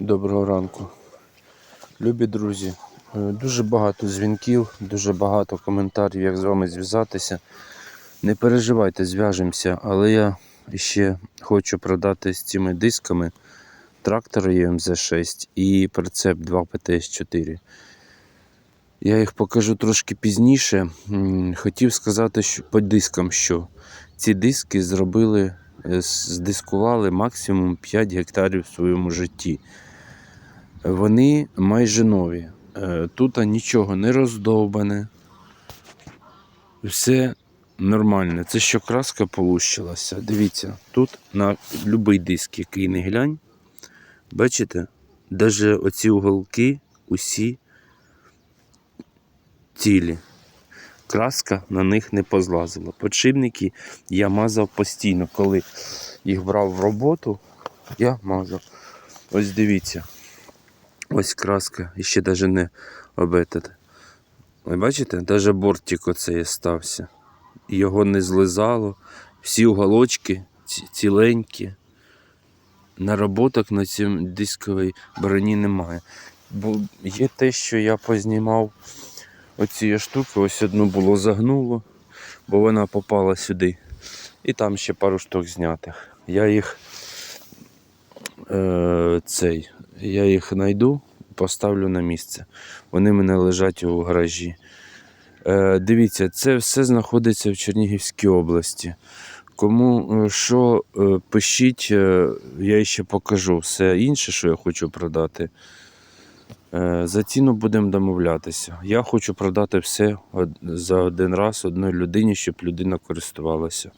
Доброго ранку. Любі друзі, е, дуже багато дзвінків, дуже багато коментарів, як з вами зв'язатися. Не переживайте, зв'яжемося, але я ще хочу продати з цими дисками трактор ЄМЗ-6 і прицеп 2 ПТС-4. Я їх покажу трошки пізніше. Хотів сказати що по дискам, що ці диски зробили, здискували максимум 5 гектарів в своєму житті. Вони майже нові. Е, Тут нічого не роздовбане. Все нормально. Це що краска получилася. Дивіться, тут на будь-який диск, який не глянь, бачите, навіть оці уголки усі цілі. Краска на них не позлазила. Подшипники я мазав постійно. Коли їх брав в роботу, я мазав. Ось дивіться. Ось краска, і ще навіть не обетет. Ви бачите, навіть бортик оцей стався. Його не злизало. Всі уголочки ці- ціленькі. Наработок на цій дисковій броні немає. Бо є те, що я познімав оці штуки, ось одну було загнуло, бо вона попала сюди. І там ще пару штук знятих. Я їх е, цей, я їх знайду, поставлю на місце. Вони мене лежать у гаражі. Е, дивіться, це все знаходиться в Чернігівській області. Кому е, що е, пишіть, е, я ще покажу все інше, що я хочу продати. Е, За ціну будемо домовлятися. Я хочу продати все за один раз одній людині, щоб людина користувалася.